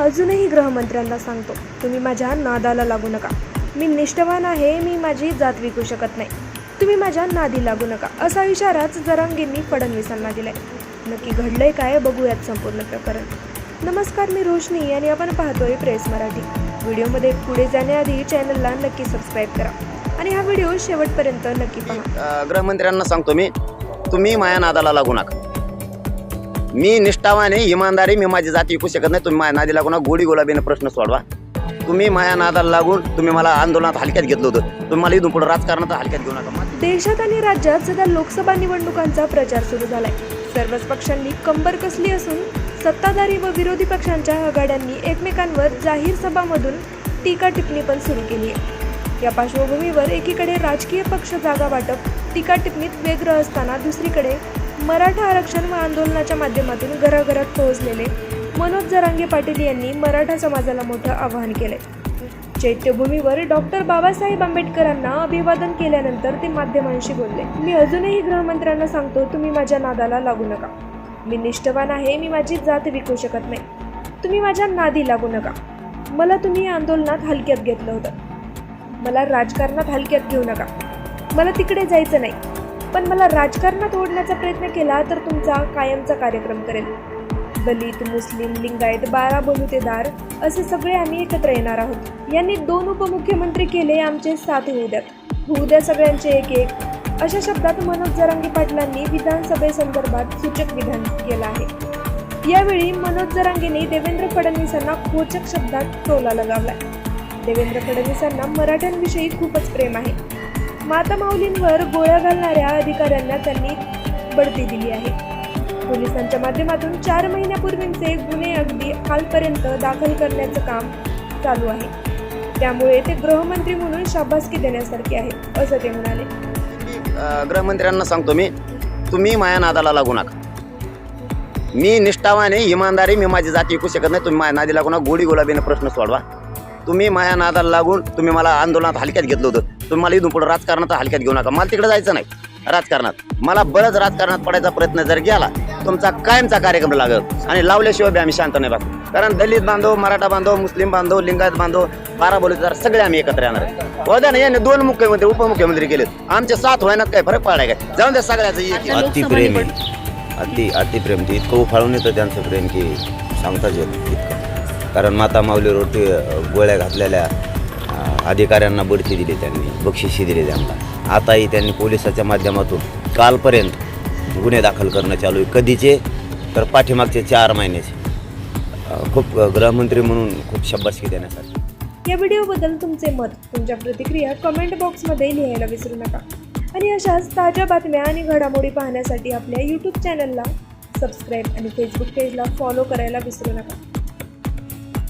अजूनही गृहमंत्र्यांना सांगतो तुम्ही माझ्या नादाला लागू नका. मी निष्ठवान आहे मी माझी जात विकू शकत नाही. तुम्ही माझ्या नादी लागू नका. असा इशाराच जरांगेंनी फडणवीसांना दिलाय. नक्की घडलंय काय बघूयात संपूर्ण प्रकरण. नमस्कार मी रोशनी आणि आपण पाहतोय प्रेस मराठी. व्हिडिओमध्ये पुढे जाण्याआधी चॅनलला नक्की सबस्क्राईब करा आणि हा व्हिडिओ शेवटपर्यंत नक्की पहा. गृहमंत्र्यांना सांगतो मी तुम्ही माया नादाला लागू नका. मी निष्ठावान आहे इमानदारी मी माझी जाती विकू शकत नाही. तुम्ही माझ्या नादी लागून गोडी गुलाबीने प्रश्न सोडवा. तुम्ही माया नादाला लागून तुम्ही मला आंदोलनात हलक्यात घेतलं होतं. तुम्ही मला इथून पुढे राजकारणात हलक्यात घेऊ नका. देशात आणि राज्यात सध्या लोकसभा निवडणुकांचा प्रचार सुरू झालाय. सर्वच पक्षांनी कंबर कसली असून सत्ताधारी व विरोधी पक्षांच्या आघाड्यांनी एकमेकांवर जाहीर सभामधून टीका टिप्पणी पण सुरू केली आहे. या पार्श्वभूमीवर एकीकडे राजकीय पक्ष जागा वाटप टीका टिप्पणीत वेगळं असताना दुसरीकडे मराठा आरक्षण व आंदोलनाच्या माध्यमातून घराघरात पोहोचलेले मनोज जरांगे पाटील यांनी मराठा समाजाला मोठं आवाहन केले चैत्यभूमीवर डॉक्टर बाबासाहेब आंबेडकरांना अभिवादन केल्यानंतर ते माध्यमांशी बोलले. मी अजूनही गृहमंत्र्यांना सांगतो तुम्ही माझ्या नादाला लागू नका. मी निष्ठवान आहे मी माझी जात विकू शकत नाही. तुम्ही माझ्या नादी लागू नका. मला तुम्ही या आंदोलनात हलक्यात घेतलं होतं. मला राजकारणात हलक्यात घेऊ नका. मला तिकडे जायचं नाही. पण मला राजकारणात ओढण्याचा प्रयत्न केला तर तुमचा कायमचा कार्यक्रम करेल. दलित मुस्लिम लिंगायत बारा बहुतेदार असे सगळे आम्ही एकत्र येणार आहोत. यांनी दोन उपमुख्यमंत्री केले आमचे साथ होऊ द्यात. होऊ द्या सगळ्यांचे एक एक अशा शब्दात मनोज जरांगे पाटलांनी विधानसभेसंदर्भात सूचक विधान केलं आहे. यावेळी मनोज जरांगेने देवेंद्र फडणवीसांना खोचक शब्दात टोला लगावलाय. देवेंद्र फडणवीसांना मराठ्यांविषयी खूपच प्रेम आहे. माता माऊलींवर गोळ्या घालणाऱ्या अधिकाऱ्यांना त्यांनी बढती दिली आहे. पोलिसांच्या माध्यमातून चार महिन्यापूर्वींचे गुन्हे अगदी कालपर्यंत दाखल करण्याचं काम चालू आहे. त्यामुळे ते गृहमंत्री म्हणून शाबासकी देण्यासारखे आहे असं ते म्हणाले. गृहमंत्र्यांना सांगतो मी तुम्ही माया नादाला लागू नका. मी निष्ठावाने इमानदारी मी माझी जाती विकू शकत नाही तुम्ही माया नादी लागू नका गोडी गुलाबीने प्रश्न सोडवा. तुम्ही माया नादाला लागून तुम्ही मला आंदोलनात हलक्यात घेतलं होतं. तुम्ही मला इथून पुढे राजकारणात हलक्यात घेऊ नका. मला तिकडे जायचं नाही राजकारणात. मला बरंच राजकारणात पडायचा प्रयत्न जर केला तुमचा कायमचा कार्यक्रम लागेल आणि लावल्याशिवाय बी आम्ही शांत नाही बघ कारण दलित बांधव मराठा बांधव मुस्लिम बांधव लिंगायत बांधव बारा बोलतदार सगळे आम्ही एकत्र येणार आहे. ना याने दोन मुख्यमंत्री उपमुख्यमंत्री केलेत. आमचे सात व्हायनात काय फरक पडाय काय? जाऊन द्या सगळ्याचं एक- अति प्रेम. अति अति प्रेम. ते इतकं उफाळून येतं त्यांचं प्रेम की सांगताच येत इतकं. कारण माता माऊली रोटी गोळ्या घातलेल्या अधिकाऱ्यांना बढती दिली त्यांनी बक्षिशी दिली त्यांना. आताही त्यांनी पोलिसाच्या माध्यमातून कालपर्यंत गुन्हे दाखल करणं चालू आहे. कधीचे? तर पाठीमागचे चार महिन्याचे. खूप गृहमंत्री म्हणून खूप शब्बासकी देण्यासाठी या व्हिडिओबद्दल तुमचे मत तुमच्या प्रतिक्रिया कमेंट बॉक्समध्ये लिहायला विसरू नका. आणि अशाच ताज्या बातम्या आणि घडामोडी पाहण्यासाठी आपल्या यूट्यूब चॅनलला सबस्क्राईब आणि फेसबुक पेजला फॉलो करायला विसरू नका.